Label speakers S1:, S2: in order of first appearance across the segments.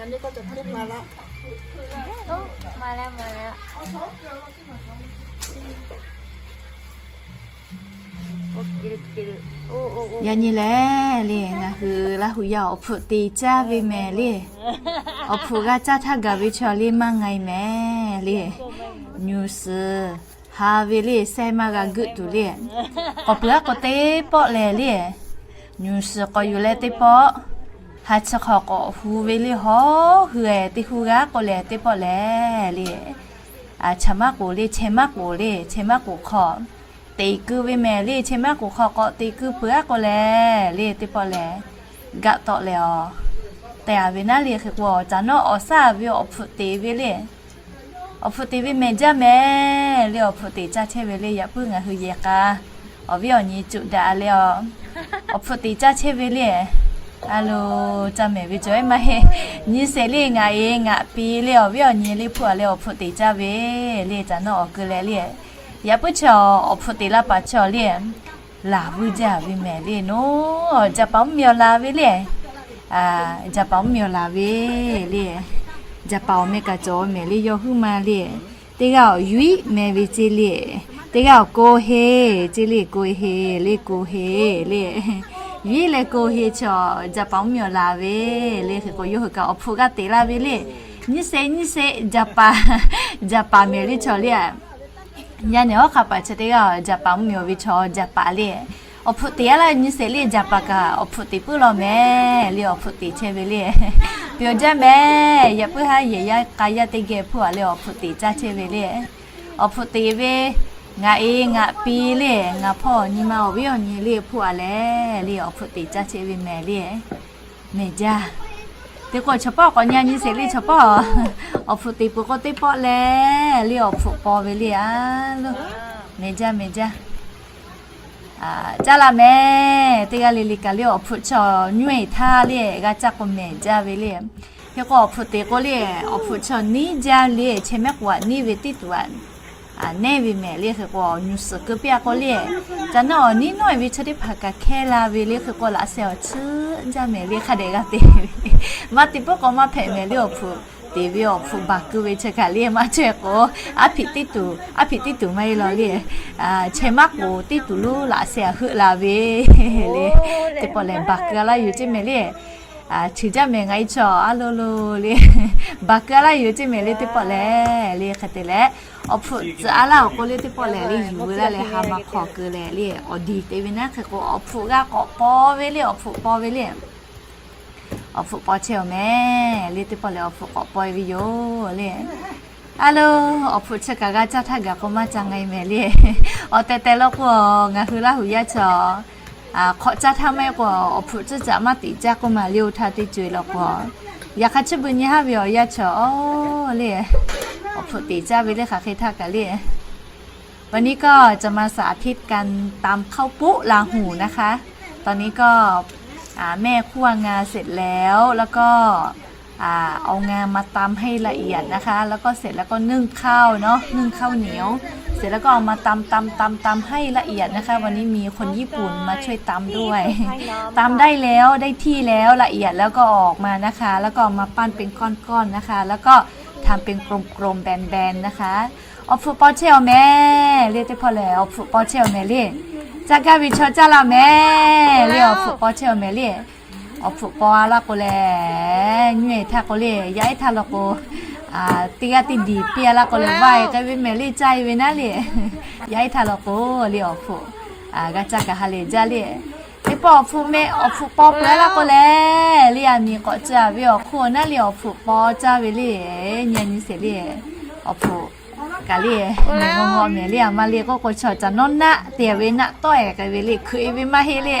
S1: งั้นนี่ก็จะขึ้นมาละ
S2: โอ้มาแล้วมาแล้วโอ้กินกินโอ้โอ้โอ้ยัน
S3: นี่แหละเลยงะคือละหูยาอพุตีจ้าวิแม่เลี้ยอพุกาจ้าทักกะวิชอลีมังไงแม่เลี้ยนิวส์ฮาวิเลี้ยไซมากะกุตุเลี้ยก็เปลือกก็เตปอแลเลี้ยนิวส์ก็อยู่แลเตปอ ฮัชคอกอฮูเวลิฮอเหือติฮูกะกอแลติปอแลเลอาชมากโกเลเชมากโกเลเชมากโกขอตีกือเวแมเลเชมากโกขอกอตีกือเปื้อกอแลเลติปอแลกะตอแลอแต่เวนาเลคือกวจานออซาวิออฟุติเวเลออฟุติเวแมจ้าแมเลออฟุติจ้าเชเวเลอย่าพึ่งอะฮือเยกาออวิออนี้จุดาเลอออฟุติจ้าเชเวเล အလိုကြမယ်ပြီကြွယ်မဟဲညီစလေးငါရေးငါပြီးလျော်ပြောညီလေးဖွာလျော်ဖွတေကြပဲလေကြနော်ကလေးလေးရပချောအဖွတေလာပါချောလေးလာဘူးကြပြီမယ်လေနော်ဂျပန်မြော်လာပြီလေအာဂျပန်မြော်လာပြီလေဂျပန်မေကကြောမယ်လေယောဟူမန်လေတေကောယူမယ်ပြီကြည်လေတေကောကိုဟေကြည်လေကိုဟေလေကိုဟေလေ ရီလေကိုဟေချောဂျပန်မြော်လာပဲလေခေကိုယိုဟကအဖူကတေလာပဲလေညစ်စေညစ်စေဂျပန်ဂျပန်မြေလီချော်လေညနေခါပါချတဲ့ကဂျပန်မြော်ဝီချော်ဂျပန်လေအဖူတေလာညစ်စေလေဂျပန်ကအဖူတေပူလို့မဲလေအဖူတေချဲပဲလေပြောကြမဲရပူဟာရရကာရတဲ့ကေဖူကလေအဖူတေချဲပဲလေအဖူတေပဲ งาเองะปีเลยงะพ่อนี่มาวิ่วนี่เรียผัวแล้เรียออกพติจ้าเชวิแม่เรียแม่จ้าแต่ก่อเฉพาะก่อนยานี่เสรีเฉพาะออกพติปุกติปอแล้เรียออกฝปอไปเรียลูกแม่จ้าแม่จ้าอ่าจ้าละแม่ตีกาลิลิกาเลี้ยออกพุชอนุ่ยท่าเรียก็จักกแม่จ้าไปเรียแล้วก็ออกพติก็เลี้ยออกพุชอนี่จ้าเลี้ยเชแม่กว่านี่เวทีตัว 啊，那边没那个过，你是隔壁过来，咱那你那边吃的拍个开啦，为那个过来小吃，咱没那个那个的，嘛只不过嘛拍没了铺。တေဗီောဖူဘာကူဝေချက်ကလေးမချက်ကိုအဖိတိတူအဖိတိတူမဲလော်လေးအာချေမကိုတိတူလို့လာဆရာဟလာဝေလေတေပေါ်လေဘာကလာယူချင်မဲလေး อาชื่อจะเมงไอจออะโลโลเลยบักกะลาอยู่จิเมเลติปอแลเลยคาเตแลออฟจะอะลาโกเลติปอแลเลยอยู่ละเลยหามาขอเกแลเลยออดีตเตวินะคือโกออฟกะกอปอเวเลยออฟปอเวเลยออฟปอเชียวแม่เลยติปอแลออฟกอปอยวิโยเลยอะโลออฟจะกะกะจะทักกะก็มาจังไงแม่เลยออเตเตลอกวงะคือละหูยะจอ ผู้ติจ้าไปเลยค่ะเคยทักกันเลยวันนี้ก็จะมาสาธิตกันตามข้าวปุ๊ลาหูนะคะ ตอนนี้ก็อาแม่คั่วงาเสร็จแล้วแล้วก็ เอางามาตำให้ละเอียดนะคะ แล้วก็เสร็จแล้วก็นึ่งข้าวเนาะนึ่งข้าวเหนียว เสร็จแล้วก็เอามาตำตำตำตำให้ละเอียดนะคะ วันนี้มีคนญี่ปุ่นมาช่วยตำด้วย
S2: ตำได้
S3: แล้วได้ที่แล้วละเอียดแล้วก็ออกมานะคะ แล้วก็เอามาปั้นเป็นก้อนๆนะคะ แล้วก็ทำเป็นกลมๆแบนๆนะคะออฟปอเชลแม่เรียกได้พอแล้วออฟปอเชลแม่เรียกจากการวิชาจ้าละแม่เรียกออฟปอเชลแม่เรียกออฟปอละก็แล นี่ถ้าก็เลยย้ายทาลกอ่าตีกติดีเปียละก็เลยไหวก็เป็นแม่ลีใจเวนะเลยย้ายทาลโกเลี้ยวฟูอ่าก็จะกะฮาเลจ้าเลยไอปอบฟูแมออฟูปอบแล้วละก็เลยเรียมีก็จะเวียวคูน่นเลี้ยวฟูปอจ้าเวลี่เนี่ยนี่เสียเลยออกฟูกะเลียแม่งงอเมเลียมาเลียก็ก็ชอจะนอนนะเตียเวนะต้อยกะเวลี่คือเวมาเฮเลีย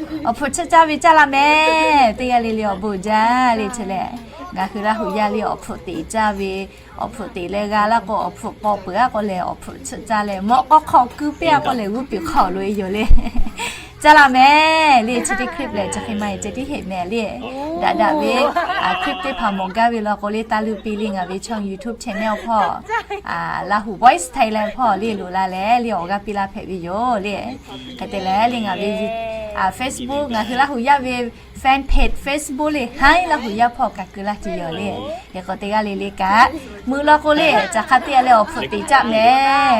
S3: အဖို့ချက်ကြပြီကြလာမယ်တေးရလေးလေးတော့ပူကြလေးချက်လေငါခရဟူရလေးအဖို့တေးကြပြီအဖို့တေးလေကလာကိုအဖို့ပေါ့ပွားကိုလေအဖို့ချက်ကြလေမော့ကခေါကူပြကိုလေဝူပြခေါလွေးရလေကြလာမယ်လေးချစ်တဲ့ clip လေချက်ခိုင်မိုင်ချက်တိဟိမယ်လေးဒါဒါပဲအာ clip တိဖာမွန်ကဝေလောကိုလေးတာလူပီလေးငါပဲချောင်း YouTube channel ဖော့အာလာဟူ voice thailand ဖော့လေးလိုလာလေလေးဟောကပီလာဖဲ့ပြီးရောလေးကတဲ့လေလေးငါပဲ อ่า Facebook นะคือละหุยาเวแฟนเพจ Facebook เลยให้ละหุยาพอกัคือละจีเยอเลยเดี๋ยวเขาตีกะเลเลกะมือละโกเลยจะคาเตียเลยออกสติจับแม่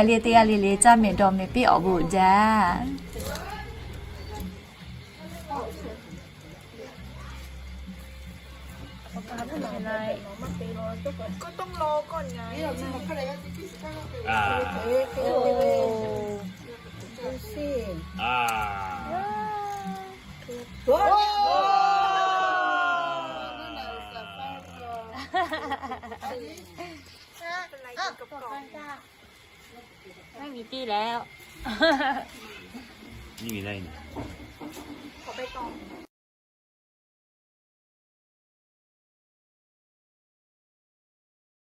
S3: เลียเตะเลเลจับแม่ดอมแม่ปีออกบุจ้า
S1: ก็ต้องรอก่อนไงอ
S4: ่า
S1: ไรกินกับกรอ
S2: บไม่มีที่แล้ว
S4: นี่มีอะไรเนี่ยขอไป
S1: ต่อ